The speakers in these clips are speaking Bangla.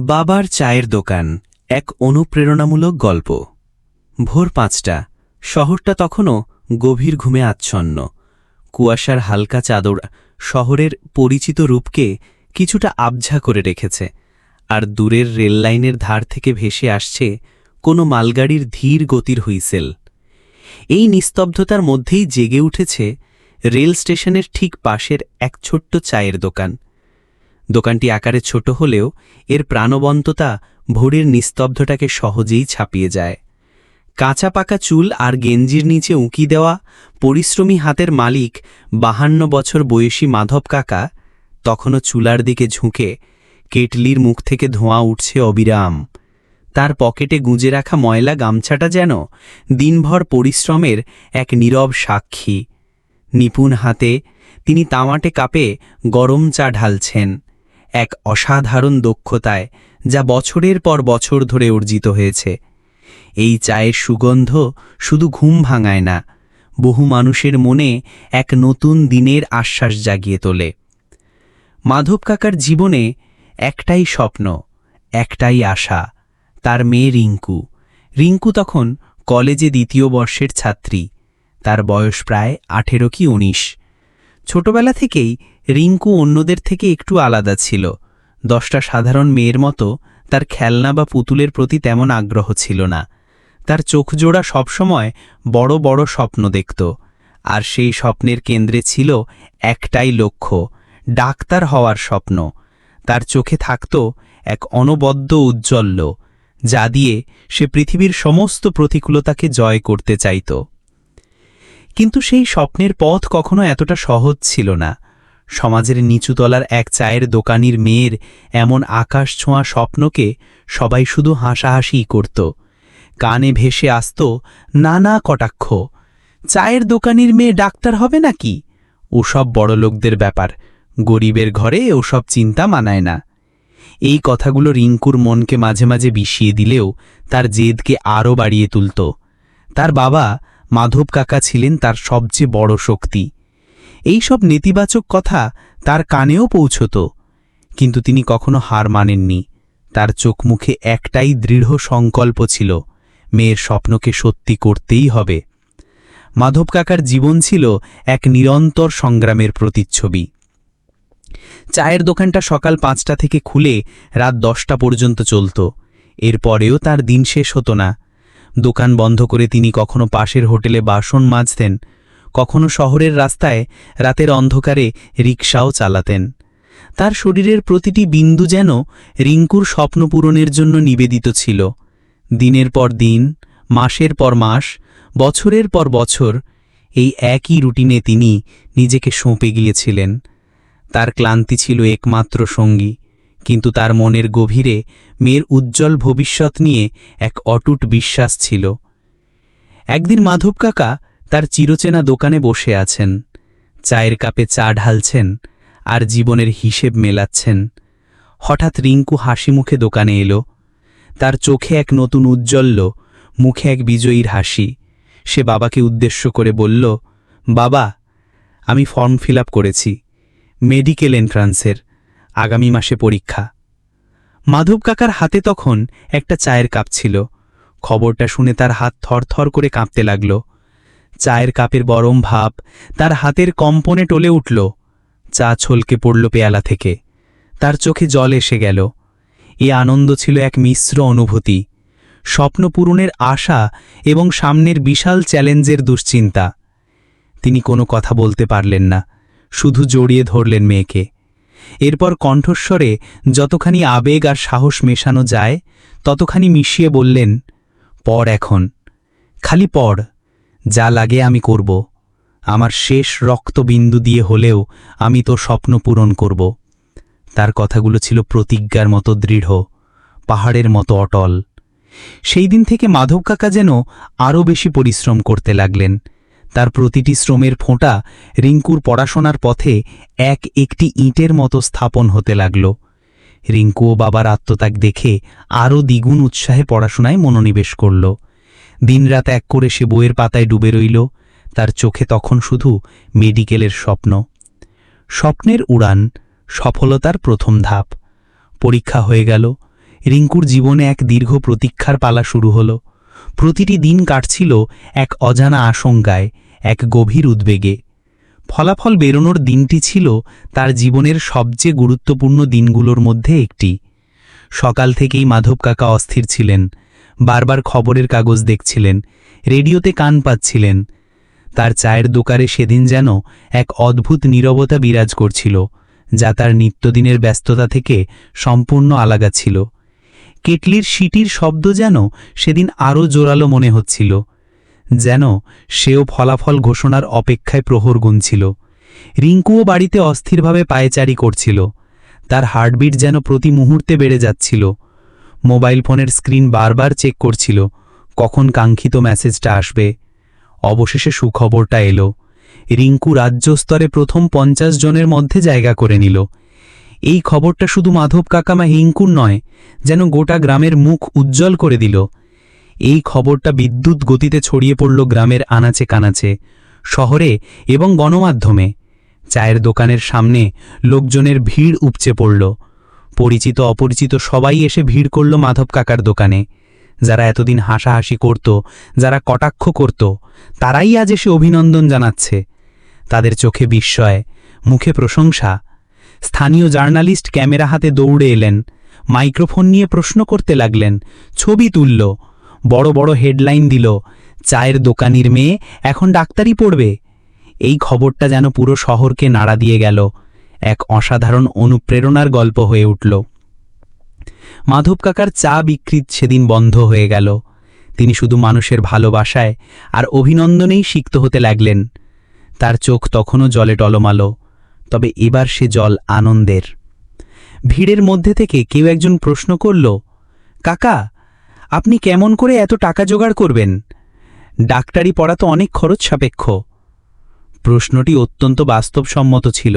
বাবার চায়ের দোকান, এক অনুপ্রেরণামূলক গল্প। ভোর পাঁচটা, শহরটা তখনও গভীর ঘুমে আচ্ছন্ন। কুয়াশার হালকা চাদর শহরের পরিচিত রূপকে কিছুটা আবঝা করে রেখেছে, আর দূরের রেললাইনের ধার থেকে ভেসে আসছে কোনো মালগাড়ির ধীর গতির হুইসেল। এই নিস্তব্ধতার মধ্যেই জেগে উঠেছে রেল স্টেশনের ঠিক পাশের এক ছোট্ট চায়ের দোকান। দোকানটি আকারে ছোট হলেও এর প্রাণবন্ততা ভোরের নিস্তব্ধটাকে সহজেই ছাপিয়ে যায়। কাঁচা পাকা চুল আর গেঞ্জির নিচে উঁকি দেওয়া পরিশ্রমী হাতের মালিক বাহান্ন বছর বয়সী মাধব কাকা তখনও চুলার দিকে ঝুঁকে কেটলির মুখ থেকে ধোঁয়া উঠছে অবিরাম। তার পকেটে গুঁজে রাখা ময়লা গামছাটা যেন দিনভর পরিশ্রমের এক নীরব সাক্ষী। নিপুণ হাতে তিনি তামাটে কাপে গরম চা ঢালছেন। এক অসাধারণ দক্ষতায় যা বছরের পর বছর ধরে অর্জিত হয়েছে। এই চায়ের সুগন্ধ শুধু ঘুম ভাঙায় না, বহু মানুষের মনে এক নতুন দিনের আশ্বাস জাগিয়ে তোলে। মাধব কাকার জীবনে একটাই স্বপ্ন, একটাই আশা, তার মেয়ে রিঙ্কু। রিঙ্কু তখন কলেজে দ্বিতীয় বর্ষের ছাত্রী, তার বয়স প্রায় আঠেরো কি উনিশ। ছোটবেলা থেকেই রিঙ্কু অন্যদের থেকে একটু আলাদা ছিল। দশটা সাধারণ মেয়ের মতো তার খেলনা বা পুতুলের প্রতি তেমন আগ্রহ ছিল না। তার চোখজোড়া সবসময় বড় বড় স্বপ্ন দেখত। আর সেই স্বপ্নের কেন্দ্রে ছিল একটাই লক্ষ্য, ডাক্তার হওয়ার স্বপ্ন। তার চোখে থাকত এক অনবদ্য উজ্জ্বল্য, যা দিয়ে সে পৃথিবীর সমস্ত প্রতিকূলতাকে জয় করতে চাইত। কিন্তু সেই স্বপ্নের পথ কখনো এতটা সহজ ছিল না। সমাজের নিচুতলার এক চায়ের দোকানির মেয়ের এমন আকাশ ছোঁয়া স্বপ্নকে সবাই শুধু হাসাহাসিই করত। কানে ভেসে আসত নানা কটাক্ষ। চায়ের দোকানির মেয়ে ডাক্তার হবে নাকি? ওসব বড়লোকদের ব্যাপার। গরিবের ঘরে ওসব চিন্তা মানায় না। এই কথাগুলো রিঙ্কুর মনকে মাঝে মাঝে বিষিয়ে দিলেও তার জেদকে আরও বাড়িয়ে তুলত। তার বাবা মাধব কাকা ছিলেন তার সবচেয়ে বড় শক্তি। এই সব নেতিবাচক কথা তার কানেও পৌঁছত, কিন্তু তিনি কখনো হার মানেননি। তার চোখ মুখে একটাই দৃঢ় সংকল্প ছিল, মেয়ের স্বপ্নকে সত্যি করতেই হবে। মাধব কাকার জীবন ছিল এক নিরন্তর সংগ্রামের প্রতিচ্ছবি। চায়ের দোকানটা সকাল পাঁচটা থেকে খুলে রাত দশটা পর্যন্ত চলত। এরপরেও তার দিন শেষ হতো না। দোকান বন্ধ করে তিনি কখনো পাশের হোটেলে বাসন মাজতেন, কখনো শহরের রাস্তায় রাতের অন্ধকারে রিকশাও চালাতেন। তার শরীরের প্রতিটি বিন্দু যেন রিঙ্কুর স্বপ্ন পূরণের জন্য নিবেদিত ছিল। দিনের পর দিন, মাসের পর মাস, বছরের পর বছর এই একই রুটিনে তিনি নিজেকে সঁপে গিয়েছিলেন। তার ক্লান্তি ছিল একমাত্র সঙ্গী। কিন্তু তার মনের গভীরে মেয়ের উজ্জ্বল ভবিষ্যৎ নিয়ে এক অটুট বিশ্বাস ছিল। একদিন মাধব কাকা তার চিরচেনা দোকানে বসে আছেন। চায়ের কাপে চা ঢালছেন আর জীবনের হিসেব মেলাচ্ছেন। হঠাৎ রিঙ্কু হাসি মুখে দোকানে এলো। তার চোখে এক নতুন উজ্জ্বল্য, মুখে এক বিজয়ীর হাসি। সে বাবাকে উদ্দেশ্য করে বলল, বাবা, আমি ফর্ম ফিল করেছি। মেডিকেল এন্ট্রান্সের। আগামী মাসে পরীক্ষা। মাধব কাকার হাতে তখন একটা চায়ের কাপ ছিল। খবরটা শুনে তার হাত থরথর করে কাঁপতে লাগল। চায়ের কাপের গরম ভাব তার হাতের কম্পনে টলে উঠল। চা ছলকে পড়ল পেয়ালা থেকে। তার চোখে জল এসে গেল। এ আনন্দ ছিল এক মিশ্র অনুভূতি। স্বপ্ন পূরণের আশা এবং সামনের বিশাল চ্যালেঞ্জের দুশ্চিন্তা। তিনি কোনো কথা বলতে পারলেন না। শুধু জড়িয়ে ধরলেন মেয়েকে। এরপর কণ্ঠস্বরে যতখানি আবেগ আর সাহস মেশানো যায়, ততখানি মিশিয়ে বললেন পড় এখন, খালি পড় যা লাগে আমি করব। আমার শেষ রক্তবিন্দু দিয়ে হলেও আমি তো স্বপ্ন পূরণ করব। তার কথাগুলো ছিল প্রতিজ্ঞার মতো দৃঢ়, পাহাড়ের মতো অটল। সেই দিন থেকে মাধব কাকা যেন আরও বেশি পরিশ্রম করতে লাগলেন। তার প্রতিটি শ্রমের ফোঁটা রিঙ্কুর পড়াশোনার পথে এক একটি ইঁটের মতো স্থাপন হতে লাগল। রিঙ্কু ও বাবার আত্মত্যাগ দেখে আরও দ্বিগুণ উৎসাহে পড়াশোনায় মনোনিবেশ করল। দিনরাত এক করে সে বইয়ের পাতায় ডুবে রইল। তার চোখে তখন শুধু মেডিকেলের স্বপ্ন। স্বপ্নের উড়ান, সফলতার প্রথম ধাপ। পরীক্ষা হয়ে গেল। রিঙ্কুর জীবনে এক দীর্ঘ প্রতীক্ষার পালা শুরু হলো। প্রতিটি দিন কাটছিল এক অজানা আশঙ্কায়, এক গভীর উদ্বেগে। ফলাফল বেরোনোর দিনটি ছিল তার জীবনের সবচেয়ে গুরুত্বপূর্ণ দিনগুলোর মধ্যে একটি। সকাল থেকেই মাধব কাকা অস্থির ছিলেন, বারবার খবরের কাগজ দেখছিলেন, রেডিওতে কান পাচ্ছিলেন। তার চায়ের দোকানে সেদিন যেন এক অদ্ভুত নীরবতা বিরাজ করছিল, যা তার নিত্যদিনের ব্যস্ততা থেকে সম্পূর্ণ আলাদা ছিল। কেটলির সিটির শব্দ যেন সেদিন আরও জোরালো মনে হচ্ছিল, যেন সেও ফলাফল ঘোষণার অপেক্ষায় প্রহর গুনছিল। রিঙ্কুও বাড়িতে অস্থিরভাবে পায়েচারি করছিল, তার হার্টবিট যেন প্রতি মুহূর্তে বেড়ে যাচ্ছিল। মোবাইল ফোনের স্ক্রিন বারবার চেক করছিল, কখন কাঙ্ক্ষিত মেসেজটা আসবে। অবশেষে সুখবরটা এলো, রিঙ্কু রাজ্য স্তরে প্রথম পঞ্চাশ জনের মধ্যে জায়গা করে নিল। এই খবরটা শুধু মাধব কাকামা রিঙ্কুর নয়, যেন গোটা গ্রামের মুখ উজ্জ্বল করে দিল। এই খবরটা বিদ্যুৎ গতিতে ছড়িয়ে পড়ল গ্রামের আনাচে কানাচে, শহরে এবং গণমাধ্যমে। চায়ের দোকানের সামনে লোকজনের ভিড় উপচে পড়ল। পরিচিত অপরিচিত সবাই এসে ভিড় করল মাধব কাকার দোকানে। যারা এতদিন হাসাহাসি করত, যারা কটাক্ষ করত, তারাই আজ এসে অভিনন্দন জানাচ্ছে। তাদের চোখে বিস্ময়, মুখে প্রশংসা স্থানীয় জার্নালিস্ট ক্যামেরা হাতে দৌড়ে এলেন। মাইক্রোফোন নিয়ে প্রশ্ন করতে লাগলেন। ছবি তুলল। বড় বড় হেডলাইন দিল। চায়ের দোকানির মেয়ে এখন ডাক্তারি পড়বে। এই খবরটা যেন পুরো শহরকে নাড়া দিয়ে গেল। এক অসাধারণ অনুপ্রেরণার গল্প হয়ে উঠল। মাধব কাকার চা বিক্রি সেদিন বন্ধ হয়ে গেল। তিনি শুধু মানুষের ভালোবাসায় আর অভিনন্দনেই সিক্ত হতে লাগলেন। তার চোখ তখনও জলে টলমালো। তবে এবার সে জল আনন্দের। ভিড়ের মধ্যে থেকে কেউ একজন প্রশ্ন করল, কাকা, আপনি কেমন করে এত টাকা জোগাড় করবেন? ডাক্তারি পড়া তো অনেক খরচ সাপেক্ষ। প্রশ্নটি অত্যন্ত বাস্তবসম্মত ছিল,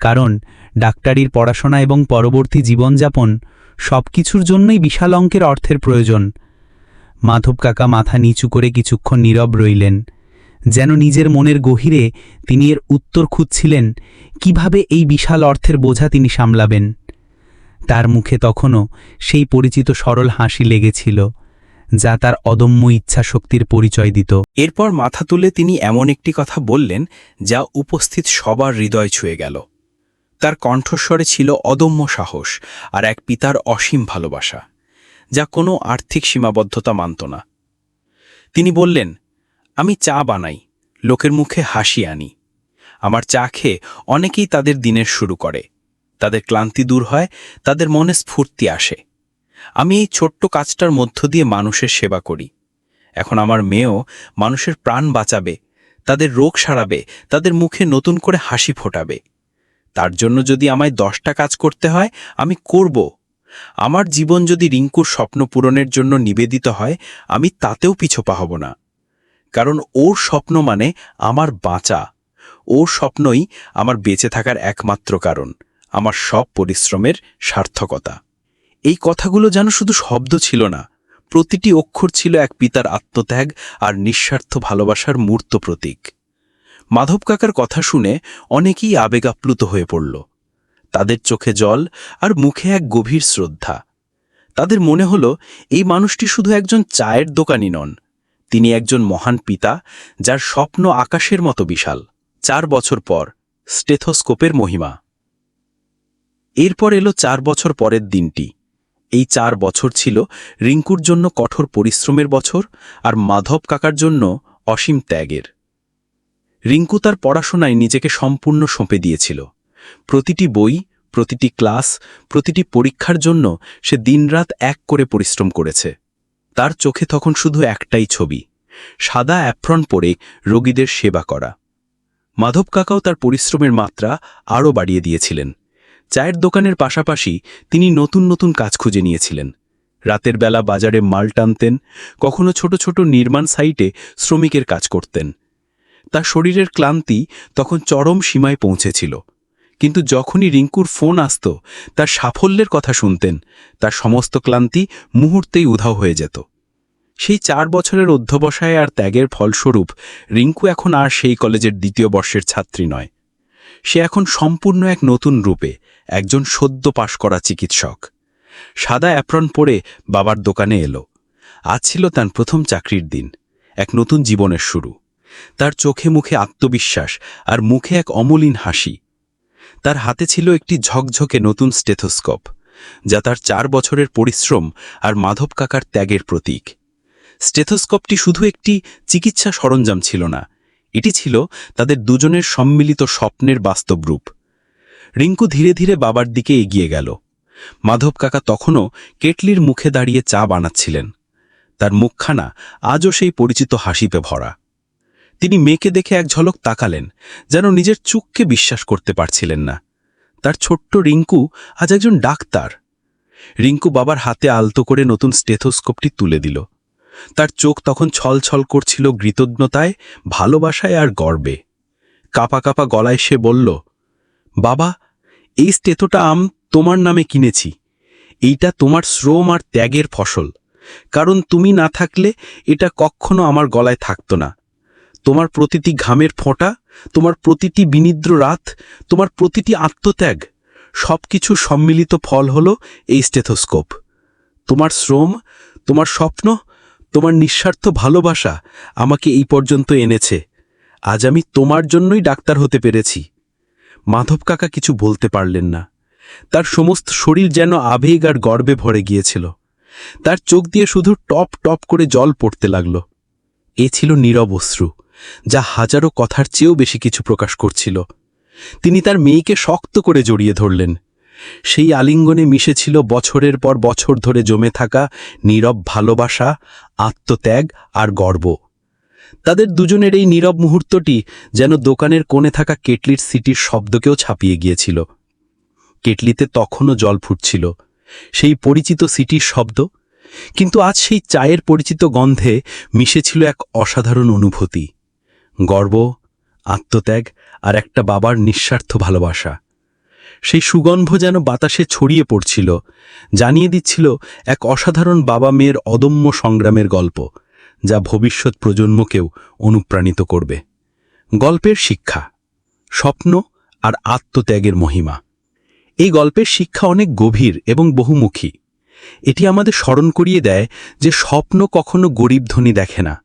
কারণ ডাক্তারির পড়াশোনা এবং পরবর্তী জীবনযাপন সব কিছুর জন্যই বিশাল অঙ্কের অর্থের প্রয়োজন। মাধব কাকা মাথা নিচু করে কিছুক্ষণ নীরব রইলেন। যেন নিজের মনের গভীরে তিনি এর উত্তর খুঁজছিলেন, কীভাবে এই বিশাল অর্থের বোঝা তিনি সামলাবেন। তার মুখে তখনও সেই পরিচিত সরল হাসি লেগেছিল, যা তার অদম্য ইচ্ছাশক্তির পরিচয় দিত। এরপর মাথা তুলে তিনি এমন একটি কথা বললেন, যা উপস্থিত সবার হৃদয় ছুঁয়ে গেল। তার কণ্ঠস্বরে ছিল অদম্য সাহস আর এক পিতার অসীম ভালোবাসা, যা কোনো আর্থিক সীমাবদ্ধতা মানত না। তিনি বললেন আমি চা বানাই, লোকের মুখে হাসি আনি। আমার চা খেয়ে অনেকেই তাদের দিনের শুরু করে। তাদের ক্লান্তি দূর হয়, তাদের মনে স্ফূর্তি আসে। আমি এই ছোট্ট কাজটার মধ্য দিয়ে মানুষের সেবা করি। এখন আমার মেয়েও মানুষের প্রাণ বাঁচাবে, তাদের রোগ সারাবে, তাদের মুখে নতুন করে হাসি ফোটাবে। তার জন্য যদি আমায় দশটা কাজ করতে হয়, আমি করব। আমার জীবন যদি রিঙ্কুর স্বপ্ন পূরণের জন্য নিবেদিত হয়, আমি তাতেও পিছোপা হব না। কারণ ওর স্বপ্ন মানে আমার বাঁচা। ওর স্বপ্নই আমার বেঁচে থাকার একমাত্র কারণ, আমার সব পরিশ্রমের সার্থকতা। এই কথাগুলো যেন শুধু শব্দ ছিল না, প্রতিটি অক্ষর ছিল এক পিতার আত্মত্যাগ আর নিঃস্বার্থ ভালোবাসার মূর্ত প্রতীক। মাধব কাকার কথা শুনে অনেকেই আবেগাপ্লুত হয়ে পড়ল। তাদের চোখে জল আর মুখে এক গভীর শ্রদ্ধা। তাদের মনে হল, এই মানুষটি শুধু একজন চায়ের দোকানি নন তিনি একজন মহান পিতা, যার স্বপ্ন আকাশের মতো বিশাল। চার বছর পর, স্টেথোস্কোপের মহিমা। এরপর এলো চার বছর পরের দিনটি। এই চার বছর ছিল রিঙ্কুর জন্য কঠোর পরিশ্রমের বছর আর মাধব কাকার জন্য অসীম ত্যাগের। রিঙ্কু তার পড়াশোনায় নিজেকে সম্পূর্ণ সঁপে দিয়েছিল। প্রতিটি বই, প্রতিটি ক্লাস, প্রতিটি পরীক্ষার জন্য সে দিনরাত এক করে পরিশ্রম করেছে। তার চোখে তখন শুধু একটাই ছবি, সাদা অ্যাপ্রন পরে রোগীদের সেবা করা। মাধব কাকাও তার পরিশ্রমের মাত্রা আরও বাড়িয়ে দিয়েছিলেন। চায়ের দোকানের পাশাপাশি তিনি নতুন নতুন কাজ খুঁজে নিয়েছিলেন। রাতের বেলা বাজারে মাল টানতেন, কখনো ছোট ছোট নির্মাণ সাইটে শ্রমিকের কাজ করতেন। তার শরীরের ক্লান্তি তখন চরম সীমায় পৌঁছেছিল। কিন্তু যখনই রিঙ্কুর ফোন আসত, তার সাফল্যের কথা শুনতেন, তার সমস্ত ক্লান্তি মুহূর্তেই উধাও হয়ে যেত। সেই চার বছরের অধ্যবসায় আর ত্যাগের ফলস্বরূপ রিঙ্কু এখন আর সেই কলেজের দ্বিতীয় বর্ষের ছাত্রী নয়। সে এখন সম্পূর্ণ এক নতুন রূপে, একজন সদ্য পাশ করা চিকিৎসক। সাদা অ্যাপ্রন পরে বাবার দোকানে এলো। আজ ছিল তার প্রথম চাকরির দিন, এক নতুন জীবনের শুরু। তার চোখে মুখে আত্মবিশ্বাস আর মুখে এক অমলিন হাসি। তার হাতে ছিল একটি ঝকঝকে নতুন স্টেথোস্কোপ, যা তার চার বছরের পরিশ্রম আর মাধব কাকার ত্যাগের প্রতীক। স্টেথোস্কোপটি শুধু একটি চিকিৎসা সরঞ্জাম ছিল না, এটি ছিল তাদের দুজনের সম্মিলিত স্বপ্নের বাস্তব রূপ। রিঙ্কু ধীরে ধীরে বাবার দিকে এগিয়ে গেল। মাধব কাকা তখনও কেটলির মুখে দাঁড়িয়ে চা বানাচ্ছিলেন। তার মুখখানা আজও সেই পরিচিত হাসিপে ভরা। তিনি মেয়েকে দেখে এক ঝলক তাকালেন, যেন নিজের চুককে বিশ্বাস করতে পারছিলেন না। তার ছোট্ট রিঙ্কু আজ একজন ডাক্তার। রিঙ্কু বাবার হাতে আলতো করে নতুন স্টেথোস্কোপটি তুলে দিল। তার চোখ তখন ছলছল করছিল কৃতজ্ঞতায়, ভালোবাসায় আর গর্বে। কাপা কাপা গলায় সে বলল, বাবা, এই স্টেথোটা আম তোমার নামে কিনেছি। এইটা তোমার শ্রম আর ত্যাগের ফসল। কারণ তুমি না থাকলে এটা কখনো আমার গলায় থাকতো না। তোমার প্রতিটি ঘামের ফোঁটা, তোমার প্রতিটি বিনিদ্র রাত, তোমার প্রতিটি আত্মত্যাগ, সবকিছু সম্মিলিত ফল হলো এই স্টেথোস্কোপ। তোমার শ্রম, তোমার স্বপ্ন, তোমার নিঃস্বার্থ ভালোবাসা আমাকে এই পর্যন্ত এনেছে। আজ আমি তোমার জন্যই ডাক্তার হতে পেরেছি। মাধব কাকা কিছু বলতে পারলেন না। তার সমস্ত শরীর যেন আবেগ আর গর্বে ভরে গিয়েছিল। তার চোখ দিয়ে শুধু টপ টপ করে জল পড়তে লাগল। এ ছিল নীরব অশ্রু, যা হাজারো কথার চেয়েও বেশি কিছু প্রকাশ করছিল। তিনি তার মেয়েকে শক্ত করে জড়িয়ে ধরলেন। সেই আলিঙ্গনে মিশেছিল বছরের পর বছর ধরে জমে থাকা নীরব ভালোবাসা, আত্মত্যাগ আর গর্ব। তাদের দুজনের এই নীরব মুহূর্তটি যেন দোকানের কোণে থাকা কেটলির সিটির শব্দকেও ছাপিয়ে গিয়েছিল। কেটলিতে তখনও জল ফুটছিল। সেই পরিচিত সিটির শব্দ কিন্তু আজ সেই চায়ের পরিচিত গন্ধে মিশেছিল এক অসাধারণ অনুভূতি। গর্ব, আত্মত্যাগ আর একটা বাবার নিঃস্বার্থ ভালোবাসা। সেই সুগন্ধ যেন বাতাসে ছড়িয়ে পড়ছিল, জানিয়ে দিচ্ছিল এক অসাধারণ বাবা মেয়ের অদম্য সংগ্রামের গল্প, যা ভবিষ্যৎ প্রজন্মকেও অনুপ্রাণিত করবে। গল্পের শিক্ষা, স্বপ্ন আর আত্মত্যাগের মহিমা। এই গল্পের শিক্ষা অনেক গভীর এবং বহুমুখী। এটি আমাদের স্মরণ করিয়ে দেয় যে স্বপ্ন কখনো গরিব ধনী দেখে না।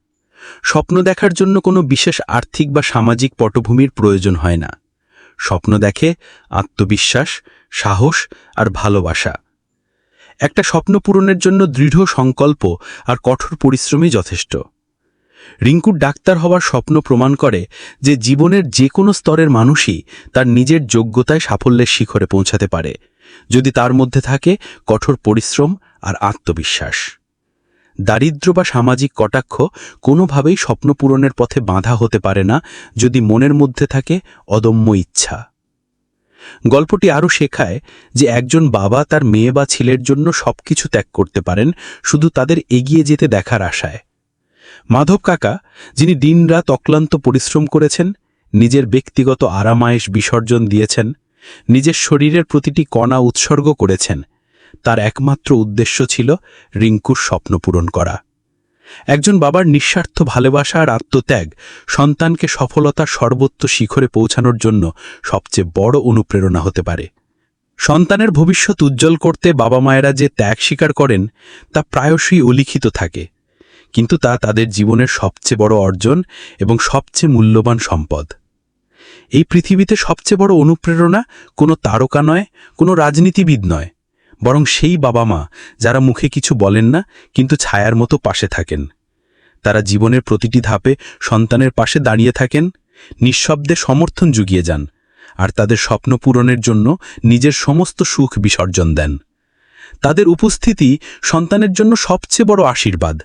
স্বপ্ন দেখার জন্য কোনো বিশেষ আর্থিক বা সামাজিক পটভূমির প্রয়োজন হয় না। স্বপ্ন দেখে আত্মবিশ্বাস, সাহস আর ভালোবাসা। একটা স্বপ্ন পূরণের জন্য দৃঢ় সংকল্প আর কঠোর পরিশ্রমই যথেষ্ট। রিঙ্কুর ডাক্তার হওয়ার স্বপ্ন প্রমাণ করে যে জীবনের যে কোনো স্তরের মানুষই তার নিজের যোগ্যতায় সাফল্যের শিখরে পৌঁছাতে পারে। যদি তার মধ্যে থাকে কঠোর পরিশ্রম আর আত্মবিশ্বাস। দারিদ্র বা সামাজিক কটাক্ষ কোনোভাবেই স্বপ্ন পূরণের পথে বাধা হতে পারে না যদি মনের মধ্যে থাকে অদম্য ইচ্ছা। গল্পটি আরও শেখায় যে একজন বাবা তার মেয়ে বা ছেলের জন্য সবকিছু ত্যাগ করতে পারেন, শুধু তাদের এগিয়ে যেতে দেখার আশায়। মাধব কাকা, যিনি দিনরাত অক্লান্ত পরিশ্রম করেছেন, নিজের ব্যক্তিগত আরামায়েশ বিসর্জন দিয়েছেন নিজের শরীরের প্রতিটি কণা উৎসর্গ করেছেন। তার একমাত্র উদ্দেশ্য ছিল রিঙ্কুর স্বপ্ন পূরণ করা। একজন বাবার নিঃস্বার্থ ভালোবাসা আর আত্মত্যাগ সন্তানকে সফলতার সর্বোচ্চ শিখরে পৌঁছানোর জন্য সবচেয়ে বড় অনুপ্রেরণা হতে পারে। সন্তানের ভবিষ্যৎ উজ্জ্বল করতে বাবা মায়েরা যে ত্যাগ স্বীকার করেন, তা প্রায়শই উলিখিত থাকে। কিন্তু তা তাদের জীবনের সবচেয়ে বড় অর্জন এবং সবচেয়ে মূল্যবান সম্পদ। এই পৃথিবীতে সবচেয়ে বড় অনুপ্রেরণা কোনো তারকা নয়, কোনো রাজনীতিবিদ নয়। বরং সেই বাবা মা যারা মুখে কিছু বলেন না, কিন্তু ছায়ার মতো পাশে থাকেন। তারা জীবনের প্রতিটি ধাপে সন্তানের পাশে দাঁড়িয়ে থাকেন, নিঃশব্দে সমর্থন জুগিয়ে যান, আর তাদের স্বপ্ন পূরণের জন্য নিজের সমস্ত সুখ বিসর্জন দেন। তাদের উপস্থিতি সন্তানের জন্য সবচেয়ে বড় আশীর্বাদ।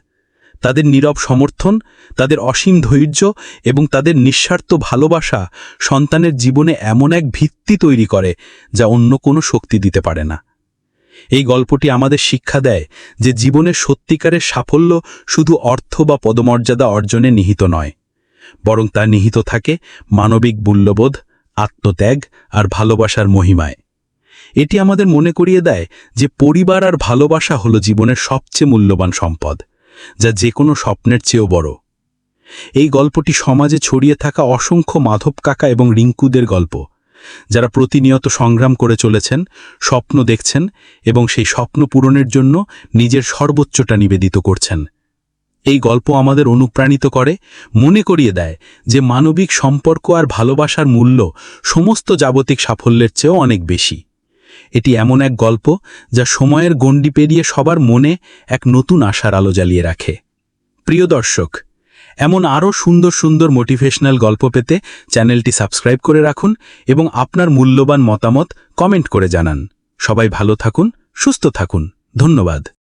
তাদের নীরব সমর্থন, তাদের অসীম ধৈর্য এবং তাদের নিঃস্বার্থ ভালোবাসা সন্তানের জীবনে এমন এক ভিত্তি তৈরি করে যা অন্য কোনো শক্তি দিতে পারে না। এই গল্পটি আমাদের শিক্ষা দেয় যে জীবনের সত্যিকারের সাফল্য শুধু অর্থ বা পদমর্যাদা অর্জনে নিহিত নয়, বরং তা নিহিত থাকে মানবিক মূল্যবোধ, আত্মত্যাগ আর ভালোবাসার মহিমায়। এটি আমাদের মনে করিয়ে দেয় যে পরিবার আর ভালোবাসা হল জীবনের সবচেয়ে মূল্যবান সম্পদ। যা যে কোনো স্বপ্নের চেয়েও বড়। এই গল্পটি সমাজে ছড়িয়ে থাকা অসংখ্য মাধব কাকা এবং রিঙ্কুদের গল্প, যারা প্রতিনিয়ত সংগ্রাম করে চলেছেন, স্বপ্ন দেখছেন এবং সেই স্বপ্ন পূরণের জন্য নিজের সর্বোচ্চটা নিবেদিত করছেন। এই গল্প আমাদের অনুপ্রাণিত করে, মনে করিয়ে দেয় যে মানবিক সম্পর্ক আর ভালোবাসার মূল্য সমস্ত জাগতিক সাফল্যের চেয়েও অনেক বেশি। এটি এমন এক গল্প যা সময়ের গণ্ডি পেরিয়ে সবার মনে এক নতুন আশার আলো জ্বালিয়ে রাখে। প্রিয় দর্শক, এমন আরও সুন্দর সুন্দর মোটিভেশনাল গল্প পেতে চ্যানেলটি সাবস্ক্রাইব করে রাখুন এবং আপনার মূল্যবান মতামত কমেন্ট করে জানান। সবাই ভালো থাকুন, সুস্থ থাকুন। ধন্যবাদ।